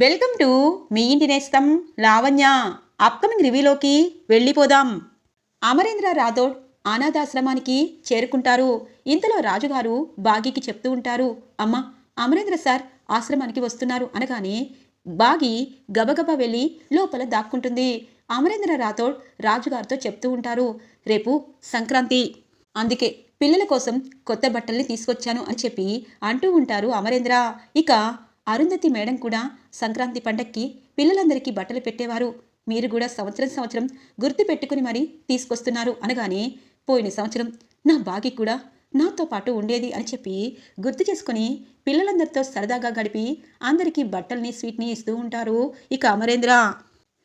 Welcome to me ఇంటి నేస్తం Lavanya. Upcoming రివ్యూలోకి వెళ్ళిపోదాం. అమరేంద్ర రాథోడ్ అనాథాశ్రమానికి చేరుకుంటారు. ఇంతలో రాజుగారు బాగీకి చెప్తూ ఉంటారు అమ్మ అమరేంద్ర సార్ ఆశ్రమానికి వస్తున్నారు అనగానే బాగి గబగబా వెళ్ళి లోపల దాక్కుంటుంది. అమరేంద్ర రాథోడ్ రాజుగారితో చెప్తూ ఉంటారు రేపు సంక్రాంతి. అందుకే పిల్లల కోసం కొత్త బట్టల్ని తీసుకొచ్చాను అని చెప్పి అంటూ ఉంటారు అమరేంద్ర. ఇక అరుంధతి మేడం కూడా సంక్రాంతి పండక్కి పిల్లలందరికీ బట్టలు పెట్టేవారు. మీరు కూడా సంవత్సరం సంవత్సరం గుర్తు పెట్టుకుని మరీ తీసుకొస్తున్నారు అనగానే పోయిన సంవత్సరం నా బాగి కూడా నాతో పాటు ఉండేది అని చెప్పి గుర్తు చేసుకుని పిల్లలందరితో సరదాగా గడిపి అందరికీ బట్టల్ని స్వీట్ని ఇస్తూ ఉంటారు. ఇక అమరేంద్ర.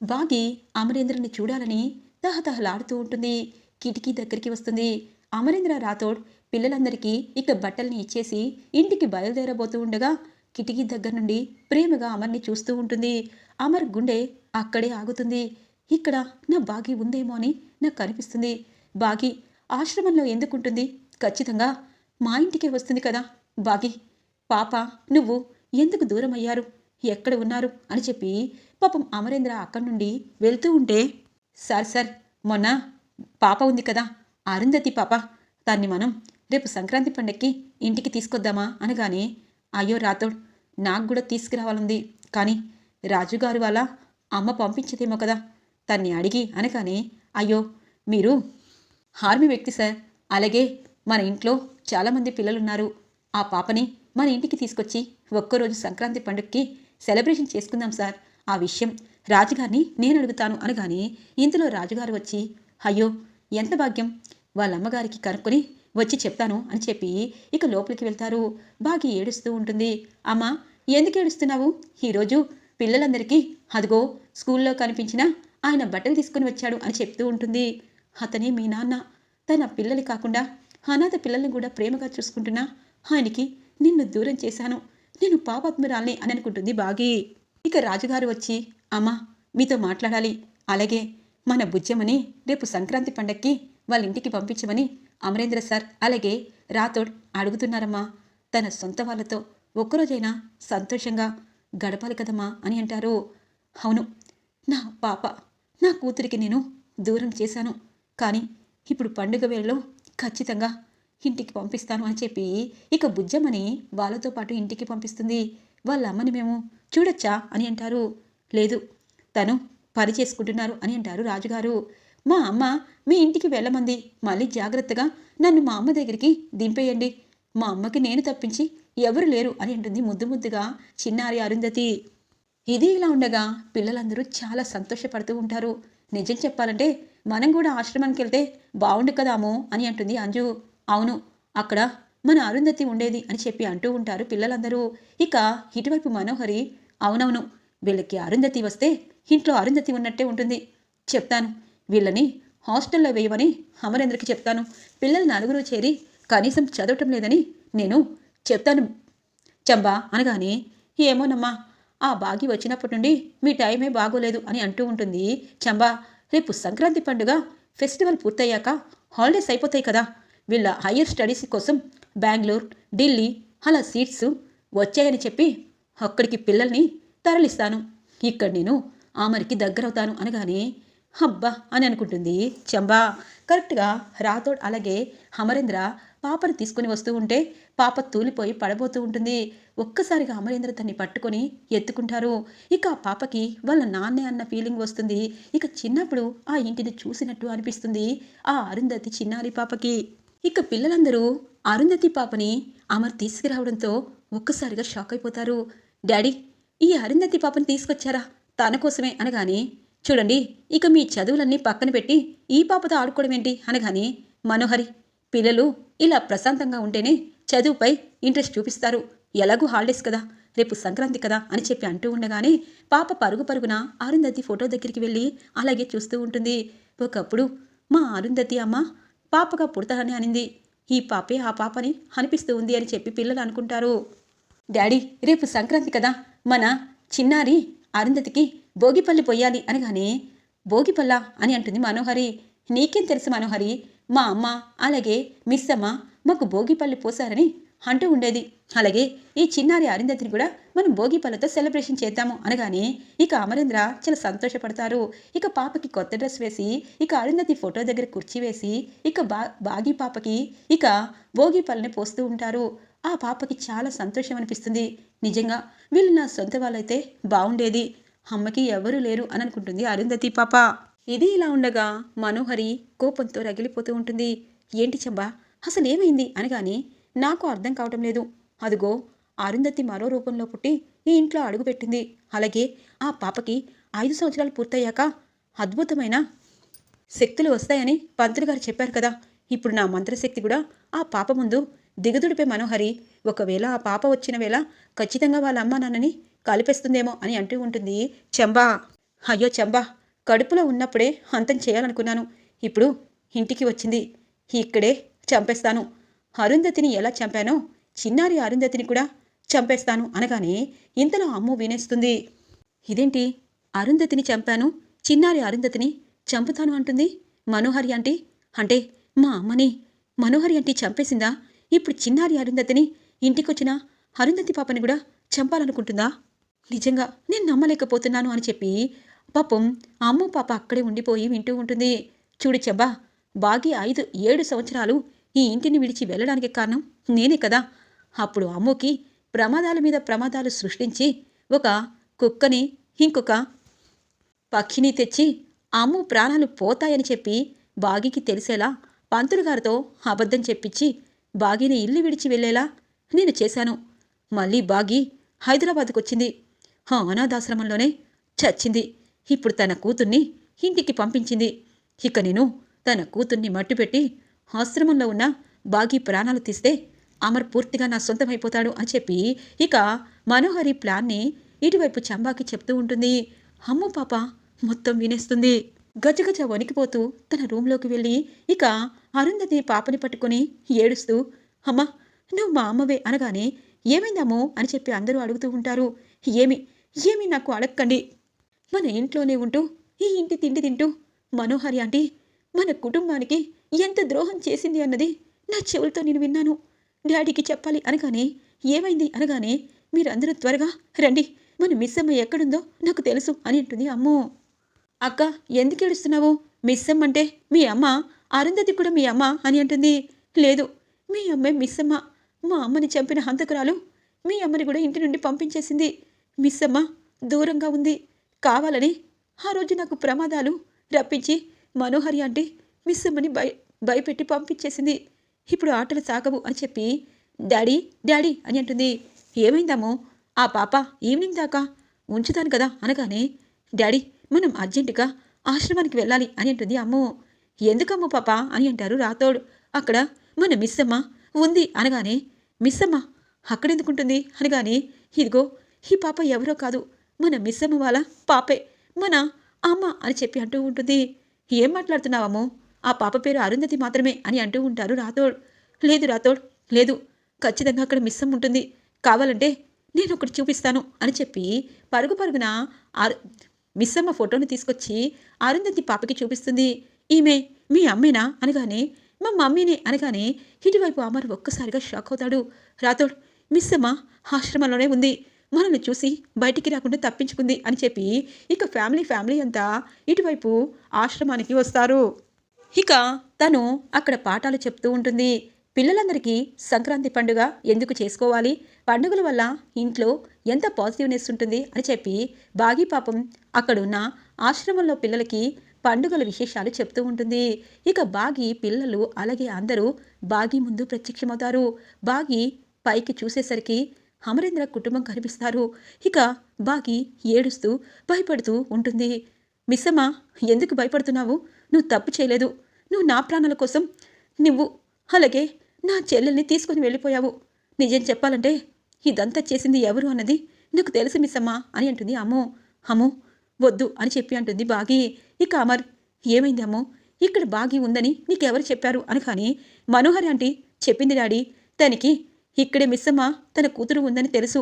బాగి అమరేంద్రని చూడాలని తహతహలాడుతూ ఉంటుంది. కిటికీ దగ్గరికి వస్తుంది. అమరేంద్ర రాథోడ్ పిల్లలందరికీ ఇక బట్టల్ని ఇచ్చేసి ఇంటికి బయలుదేరబోతూ ఉండగా కిటికీ దగ్గర నుండి ప్రేమగా అమర్ని చూస్తూ ఉంటుంది. అమర్ గుండె అక్కడే ఆగుతుంది. ఇక్కడ నా బాగి ఉందేమో అని నాకు కనిపిస్తుంది బాగి ఆశ్రమంలో ఎందుకుంటుంది ఖచ్చితంగా మా ఇంటికే వస్తుంది కదా బాగి పాప నువ్వు ఎందుకు దూరం అయ్యారు ఎక్కడ ఉన్నారు? అని చెప్పి పాపం అమరేంద్ర అక్కడి నుండి వెళ్తూ ఉంటే సార్ సార్ మొన్న పాప ఉంది కదా అరుంధతి పాప. దాన్ని మనం రేపు సంక్రాంతి పండక్కి ఇంటికి తీసుకొద్దామా? అనగానే అయ్యో రాతోడ్ నాకు కూడా తీసుకురావాలంది. కానీ రాజుగారు వాళ్ళ అమ్మ పంపించదేమో కదా. తన్ని అడిగి అనగానే అయ్యో మీరు హార్మీ వ్యక్తి సార్. అలాగే మన ఇంట్లో చాలామంది పిల్లలున్నారు. ఆ పాపని మన ఇంటికి తీసుకొచ్చి ఒక్కరోజు సంక్రాంతి పండుగకి సెలబ్రేషన్ చేసుకుందాం సార్. ఆ విషయం రాజుగారిని నేను అడుగుతాను అనగానే ఇంతలో రాజుగారు వచ్చి అయ్యో ఎంత భాగ్యం. వాళ్ళ అమ్మగారికి కనుక్కొని వచ్చి చెప్తాను అని చెప్పి ఇక లోపలికి వెళ్తారు. బాగి ఏడుస్తూ ఉంటుంది. అమ్మా ఎందుకు ఏడుస్తున్నావు? ఈరోజు పిల్లలందరికీ అదిగో స్కూల్లో కనిపించిన ఆయన బట్టలు తీసుకుని వచ్చాడు అని చెప్తూ ఉంటుంది. అతనే మీ నాన్న. తన పిల్లలు కాకుండా అనాథ పిల్లల్ని కూడా ప్రేమగా చూసుకుంటున్నా ఆయనకి నిన్ను దూరం చేశాను. నేను పాపాత్మురాల్ని అని అనుకుంటుంది బాగి. ఇక రాజుగారు వచ్చి అమ్మా మీతో మాట్లాడాలి. అలాగే మన బుజ్జమని రేపు సంక్రాంతి పండక్కి వాళ్ళ ఇంటికి పంపించమని అమరేంద్ర సార్ అలాగే రాథోడ్ అడుగుతున్నారమ్మా. తన సొంత వాళ్ళతో ఒక్కరోజైనా సంతోషంగా గడపాలి కదమ్మా అని అంటారు. అవును నా పాప నా కూతురికి నేను దూరం చేశాను. కానీ ఇప్పుడు పండుగ వేళలో ఖచ్చితంగా ఇంటికి పంపిస్తాను అని చెప్పి ఇక బుజ్జమ్మని వాళ్ళతో పాటు ఇంటికి పంపిస్తుంది. వాళ్ళ అమ్మని మేము చూడొచ్చా అని అంటారు. లేదు తను పని చేసుకుంటున్నారు అని అంటారు రాజుగారు. మా అమ్మ మీ ఇంటికి వెళ్ళమంది. మళ్ళీ జాగ్రత్తగా నన్ను మా అమ్మ దగ్గరికి దింపేయండి. మా అమ్మకి నేను తప్పించి ఎవరు లేరు అని అంటుంది ముద్దు ముద్దుగా చిన్నారి అరుంధతి. ఇది ఇలా ఉండగా పిల్లలందరూ చాలా సంతోషపడుతూ ఉంటారు. నిజం చెప్పాలంటే మనం కూడా ఆశ్రమానికి వెళ్తే బాగుండు కదాము అని అంటుంది అంజు. అవును అక్కడ మన అరుంధతి ఉండేది అని చెప్పి అంటూ ఉంటారు పిల్లలందరూ. ఇక ఇటువైపు మనోహరి అవునవును వీళ్ళకి అరుంధతి వస్తే ఇంట్లో అరుంధతి ఉన్నట్టే ఉంటుంది. చెప్తాను వీళ్ళని హాస్టల్లో వేయమని అమరేంద్రకి చెప్తాను. పిల్లలు నలుగురు చేరి కనీసం చదవటం లేదని నేను చెప్తాను. చంబా అనగానే ఏమోనమ్మా ఆ బాగి వచ్చినప్పటి నుండి మీ టైమే బాగోలేదు అని అంటూ ఉంటుంది. చంబా రేపు సంక్రాంతి పండుగ ఫెస్టివల్ పూర్తయ్యాక హాలిడేస్ అయిపోతాయి కదా. వీళ్ళ హయ్యర్ స్టడీస్ కోసం బెంగళూరు ఢిల్లీ అలా సీట్స్ వచ్చాయని చెప్పి అక్కడికి పిల్లల్ని తరలిస్తాను. ఇక్కడ నేను ఆమరికి దగ్గరవుతాను అనగానే అబ్బా అని అనుకుంటుంది. చంబా కరెక్ట్గా రాథోడ్ అలాగే అమరేంద్ర పాపను తీసుకుని వస్తూ ఉంటే పాప తూలిపోయి పడబోతూ ఉంటుంది. ఒక్కసారిగా అమరేంద్ర తన్ని పట్టుకొని ఎత్తుకుంటారు. ఇక ఆ పాపకి వాళ్ళ నాన్నే అన్న ఫీలింగ్ వస్తుంది. ఇక చిన్నప్పుడు ఆ ఇంటిని చూసినట్టు అనిపిస్తుంది ఆ అరుంధతి చిన్నారి పాపకి. ఇక పిల్లలందరూ అరుంధతి పాపని అమర్ తీసుకురావడంతో ఒక్కసారిగా షాక్ అయిపోతారు. డాడీ ఈ అరుంధతి పాపని తీసుకొచ్చారా? తన కోసమే అనగానే చూడండి ఇక మీ చదువులన్నీ పక్కన పెట్టి ఈ పాపతో ఆడుకోవడం ఏంటి అనగానే మనోహరి పిల్లలు ఇలా ప్రశాంతంగా ఉంటేనే చదువుపై ఇంట్రెస్ట్ చూపిస్తారు. ఎలాగూ హాలిడేస్ కదా రేపు సంక్రాంతి కదా అని చెప్పి అంటూ ఉండగానే పాప పరుగు పరుగున అరుంధతి ఫోటో దగ్గరికి వెళ్ళి అలాగే చూస్తూ ఉంటుంది. ఒకప్పుడు మా అరుంధతి అమ్మ పాపగా పుడతానని అనింది. ఈ పాపే ఆ పాపని అనిపిస్తూ ఉంది అని చెప్పి పిల్లలు అనుకుంటారు. డాడీ రేపు సంక్రాంతి కదా మన చిన్నారి అరుంధతికి భోగిపల్లి పొయ్యాలి అనగానే భోగిపల్ల అని అంటుంది మనోహరి. నీకేం తెలుసు మనోహరి? మా అమ్మ అలాగే మిస్ అమ్మ మాకు భోగిపల్లి పోసారని అంటూ ఉండేది. అలాగే ఈ చిన్నారి అరుంధతిని కూడా మనం భోగిపల్లతో సెలబ్రేషన్ చేద్దాము అనగానే ఇక అమరేంద్ర చాలా సంతోషపడతారు. ఇక పాపకి కొత్త డ్రెస్ వేసి ఇక అరుంధతి ఫోటో దగ్గర కుర్చీ వేసి ఇక బా బాగి పాపకి ఇక భోగిపల్లని పోస్తూ ఉంటారు. ఆ పాపకి చాలా సంతోషం అనిపిస్తుంది. నిజంగా వీళ్ళు నా సొంత వాళ్ళైతే బాగుండేది. అమ్మకి ఎవరూ లేరు అని అనుకుంటుంది అరుంధతి పాప. ఇది ఇలా ఉండగా మనోహరి కోపంతో రగిలిపోతూ ఉంటుంది. ఏంటి చెంబా? అసలు ఏమైంది? అనగానే నాకు అర్థం కావటం లేదు. అదిగో అరుంధతి మరో రూపంలో పుట్టి ఈ ఇంట్లో అడుగుపెట్టింది అలాగే ఆ పాపకి ఐదు సంవత్సరాలు పూర్తయ్యాక అద్భుతమైన శక్తులు వస్తాయని పంతులు గారు చెప్పారు కదా. ఇప్పుడు నా మంత్రశక్తి కూడా ఆ పాప ముందు దిగదుడిపే మనోహరి. ఒకవేళ ఆ పాప వచ్చిన వేళ ఖచ్చితంగా వాళ్ళ అమ్మ నాన్నని కలిపేస్తుందేమో అని అంటూ ఉంటుంది చెంబా. అయ్యో చెంబా కడుపులో ఉన్నప్పుడే అంతం చేయాలనుకున్నాను. ఇప్పుడు ఇంటికి వచ్చింది. ఇక్కడే చంపేస్తాను. అరుంధతిని ఎలా చంపానో? చిన్నారి అరుంధతిని కూడా చంపేస్తాను అనగానే ఇంతలో అమ్ము వినేస్తుంది. ఇదేంటి? అరుంధతిని చంపాను? చిన్నారి అరుంధతిని చంపుతాను అంటుంది మనోహరి ఆంటీ. అంటే మా అమ్మని. మనోహరి ఆంటీ చంపేసిందా? ఇప్పుడు చిన్నారి అరుంధతిని ఇంటికొచ్చిన అరుంధతి పాపని కూడా చంపాలనుకుంటుందా? నిజంగా నేను నమ్మలేకపోతున్నాను అని చెప్పి పాపం అమ్మ పాప అక్కడే ఉండిపోయి వింటూ ఉంటుంది. చూడు చెబ్బా బాగి ఐదు ఏడు సంవత్సరాలు ఈ ఇంటిని విడిచి వెళ్ళడానికి కారణం నేనే కదా. అప్పుడు అమ్ముకి ప్రమాదాల మీద ప్రమాదాలు సృష్టించి ఒక కుక్కని ఇంకొక పక్షిని తెచ్చి అమ్ము ప్రాణాలు పోతాయని చెప్పి బాగికి తెలిసేలా పంతులు గారితో అబద్ధం చెప్పించి బాగిని ఇల్లు విడిచి వెళ్ళేలా నేను చేశాను. మళ్ళీ బాగి హైదరాబాద్కు వచ్చింది. ఆ అనాథాశ్రమంలోనే చచ్చింది. ఇప్పుడు తన కూతుర్ని ఇంటికి పంపించింది. ఇక నేను తన కూతుర్ని మట్టుపెట్టి ఆశ్రమంలో ఉన్న బాగి ప్రాణాలు తీస్తే అమర్ పూర్తిగా నా సొంతమైపోతాడు అని చెప్పి ఇక మనోహరి ప్లాన్ని ఇటువైపు చంబాకి చెప్తూ ఉంటుంది. అమ్ము పాప మొత్తం వినేస్తుంది. గజగజ వణికిపోతూ తన రూంలోకి వెళ్ళి ఇక అరుంధతి పాపని పట్టుకొని ఏడుస్తూ అమ్మ నువ్వు మా అమ్మవే అనగానే ఏమైందామో అని చెప్పి అందరూ అడుగుతూ ఉంటారు. ఏమి ఏమి నాకు అడక్కండి. మన ఇంట్లోనే ఉంటూ ఈ ఇంటి తిండి తింటూ మనోహరి ఆంటీ మన కుటుంబానికి ఎంత ద్రోహం చేసింది అన్నది నా చెవులతో నేను విన్నాను. డాడీకి చెప్పాలి అనగానే ఏమైంది అనగానే మీరందరూ త్వరగా రండి. మన మిస్ అమ్మ ఎక్కడుందో నాకు తెలుసు అని అంటుంది అమ్మో. అక్క ఎందుకు ఏడుస్తున్నావు? మిస్ అమ్మ అంటే మీ అమ్మ? అరుంధతి కూడా మీ అమ్మ అని అంటుంది. లేదు మీ అమ్మే మిస్ అమ్మ మా అమ్మని చంపిన హంతకురాలు మీ అమ్మని కూడా ఇంటి నుండి పంపించేసింది. మిస్ అమ్మ దూరంగా ఉంది. కావాలని ఆ రోజు నాకు ప్రమాదాలు రప్పించి మనోహరి అంటే మిస్ అమ్మని భయ భయపెట్టి పంపించేసింది. ఇప్పుడు ఆటలు సాగవు అని చెప్పి డాడీ డాడీ అని అంటుంది. ఏమైందామో ఆ పాప ఈవినింగ్ దాకా ఉంచుతాను కదా అనగానే డాడీ మనం అర్జెంటుగా ఆశ్రమానికి వెళ్ళాలి అని అంటుంది అమ్మో. ఎందుకమ్మో పాప అని అంటారు రాతోడు అక్కడ మన మిస్సమ్మ ఉంది అనగానే మిస్సమ్మ అక్కడెందుకుంటుంది అనగానే ఇదిగో ఈ పాప ఎవరో కాదు. మన మిస్సమ్మ వాళ్ళ పాపే. మన అమ్మ అని చెప్పి అంటూ ఉంటుంది. ఏం మాట్లాడుతున్నావమ్మో? ఆ పాప పేరు అరుంధతి మాత్రమే అని అంటూ ఉంటారు రాతోడ్ లేదు రాథోడ్ లేదు. ఖచ్చితంగా అక్కడ మిస్సమ్మ ఉంటుంది. కావాలంటే నేను ఒకటి చూపిస్తాను అని చెప్పి పరుగు పరుగున మిస్సమ్మ ఫోటోని తీసుకొచ్చి అరుంధతి పాపకి చూపిస్తుంది. ఈమె మీ అమ్మేనా అనగానే మా మమ్మీనే అనగానే ఇటువైపు అమర్ ఒక్కసారిగా షాక్ అవుతాడు. రాథోడ్ మిస్సమ్మ ఆశ్రమంలోనే ఉంది. మనల్ని చూసి బయటికి రాకుండా తప్పించుకుంది అని చెప్పి ఇక ఫ్యామిలీ ఫ్యామిలీ అంతా ఇటువైపు ఆశ్రమానికి వస్తారు. ఇక తను అక్కడ పాఠాలు చెప్తూ ఉంటుంది. పిల్లలందరికీ సంక్రాంతి పండుగ ఎందుకు చేసుకోవాలి? పండుగల వల్ల ఇంట్లో ఎంత పాజిటివ్నెస్ ఉంటుంది అని చెప్పి బాగి పాపం అక్కడున్న ఆశ్రమంలో పిల్లలకి పండుగల విశేషాలు చెప్తూ ఉంటుంది. ఇక బాగి పిల్లలు అలాగే అందరూ బాగి ముందు ప్రత్యక్షమవుతారు. బాగి పైకి చూసేసరికి అమరేంద్ర కుటుంబం కనిపిస్తారు. ఇక బాకి ఏడుస్తూ భయపడుతూ ఉంటుంది. మిస్సమ్మ ఎందుకు భయపడుతున్నావు? నువ్వు తప్పు చేయలేదు. నువ్వు నా ప్రాణాల కోసం నువ్వు అలాగే నా చెల్లెల్ని తీసుకొని వెళ్ళిపోయావు. నిజం చెప్పాలంటే ఇదంతా చేసింది ఎవరు అన్నది నాకు తెలుసు మిస్సమ్మా అని అంటుంది. అమ్మో అమ్మో వద్దు అని చెప్పి అంటుంది బాగి ఇక అమర్ ఏమైంది అమ్మో? ఇక్కడ బాగి ఉందని నీకెవరు చెప్పారు? అని కానీ మనోహర్ ఆంటీ చెప్పింది డాడీ. తనకి ఇక్కడే మిస్సమ్మ తన కూతురు ఉందని తెలుసు.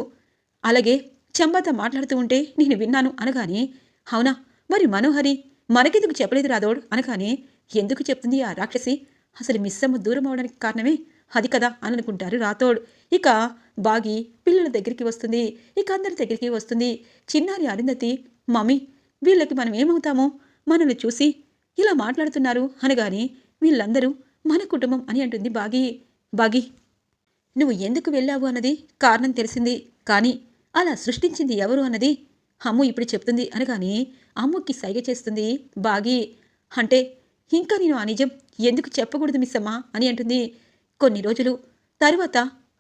అలాగే చెమ్మత మాట్లాడుతూ ఉంటే నేను విన్నాను అనగానే అవునా? మరి మనోహరి మనకెందుకు చెప్పలేదు రాదోడ్ అనగానే ఎందుకు చెప్తుంది ఆ రాక్షసి? అసలు మిస్సమ్మ దూరం అవడానికి కారణమే అది కదా అని అనుకుంటారు రాతోడ్ ఇక బాగి పిల్లల దగ్గరికి వస్తుంది. ఇక అందరి దగ్గరికి వస్తుంది. చిన్నారి అరుంధతి మమ్మీ వీళ్ళకి మనం ఏమవుతామో? మనల్ని చూసి ఇలా మాట్లాడుతున్నారు అనగానే వీళ్ళందరూ మన కుటుంబం అని అంటుంది బాగి. బాగి నువ్వు ఎందుకు వెళ్ళావు అన్నది కారణం తెలిసింది. కానీ అలా సృష్టించింది ఎవరు అన్నది అమ్ము ఇప్పుడు చెప్తుంది అనగానే అమ్ముకి సైగ చేస్తుంది బాగి. అంటే ఇంకా నేను ఆ నిజం ఎందుకు చెప్పకూడదు మిస్సమ్మా అని అంటుంది. కొన్ని రోజులు తరువాత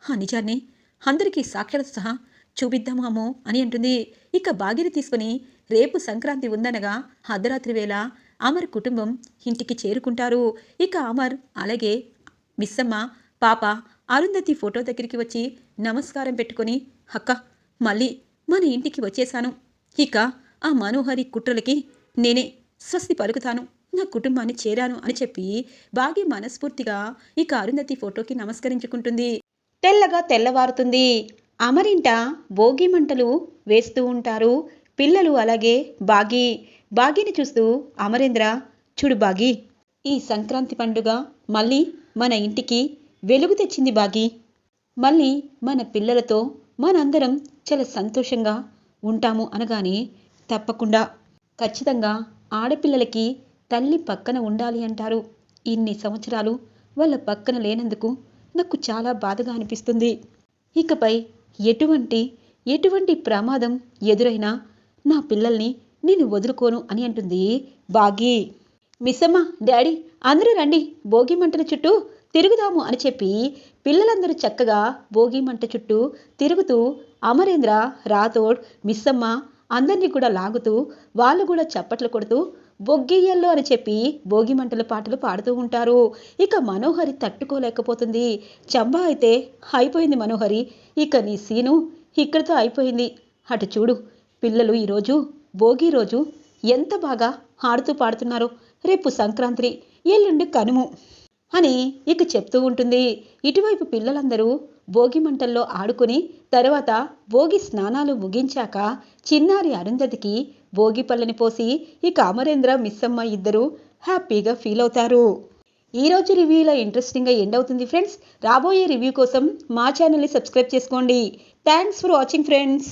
ఆ నిజాన్ని అందరికీ సాక్ష్యాలతో సహా చూపిద్దాము అమ్మో అని అంటుంది. ఇక బాగిని తీసుకుని రేపు సంక్రాంతి ఉందనగా అర్ధరాత్రి వేళ అమర్ కుటుంబం ఇంటికి చేరుకుంటారు. ఇక అమర్ అలాగే మిస్సమ్మ పాప అరుంధతి ఫోటో దగ్గరికి వచ్చి నమస్కారం పెట్టుకొని అక్క మళ్ళీ మన ఇంటికి వచ్చేశాను. ఇక ఆ మనోహరి కుట్రలకి నేనే స్వస్తి పలుకుతాను. నా కుటుంబాన్ని చేరాను అని చెప్పి బాగి మనస్ఫూర్తిగా ఇక అరుంధతి ఫోటోకి నమస్కరించుకుంటుంది. తెల్లగా తెల్లవారుతుంది. అమరింట భోగి మంటలు వేస్తూ ఉంటారు. పిల్లలు అలాగే బాగి. బాగిని చూస్తూ అమరేంద్ర చూడు బాగి ఈ సంక్రాంతి పండుగ మళ్ళీ మన ఇంటికి వెలుగు తెచ్చింది బాగి. మళ్ళీ మన పిల్లలతో మనందరం చాలా సంతోషంగా ఉంటాము అనగానే తప్పకుండా. ఖచ్చితంగా ఆడపిల్లలకి తల్లి పక్కన ఉండాలి అంటారు. ఇన్ని సంవత్సరాలు వాళ్ళ పక్కన లేనందుకు నాకు చాలా బాధగా అనిపిస్తుంది. ఇకపై ఎటువంటి ఎటువంటి ప్రమాదం ఎదురైనా నా పిల్లల్ని నేను వదులుకోను అని అంటుంది బాగి. మిస్సమ్మ డాడీ అందరూ రండి. భోగి మంటల చుట్టూ తిరుగుదాము అని చెప్పి పిల్లలందరూ చక్కగా భోగి మంట చుట్టూ తిరుగుతూ అమరేంద్ర రాథోడ్ మిస్సమ్మ అందరినీ కూడా లాగుతూ వాళ్ళు కూడా చప్పట్లు కొడుతూ బొగ్గియ్యల్లో అని చెప్పి భోగి మంటల పాటలు పాడుతూ ఉంటారు. ఇక మనోహరి తట్టుకోలేకపోతుంది. చంబా అయితే అయిపోయింది మనోహరి. ఇక నీ సీను ఇక్కడితో అయిపోయింది. అటు చూడు పిల్లలు ఈరోజు భోగి రోజు ఎంత బాగా ఆడుతూ పాడుతున్నారో. రేపు సంక్రాంతి ఎల్లుండి కనుము. అని ఇక చెప్తూ ఉంటుంది. ఇటువైపు పిల్లలందరూ భోగి మంటల్లో ఆడుకుని తర్వాత భోగి స్నానాలు ముగించాక చిన్నారి అరుంధతికి భోగి పళ్ళని పోసి ఇక అమరేంద్ర మిస్సమ్మ ఇద్దరు హ్యాపీగా ఫీల్ అవుతారు. ఈ రోజు రివ్యూలో ఇంట్రెస్టింగ్గా ఎండ్ అవుతుంది ఫ్రెండ్స్. రాబోయే రివ్యూ కోసం మా ఛానల్ని సబ్స్క్రైబ్ చేసుకోండి. Thanks for watching friends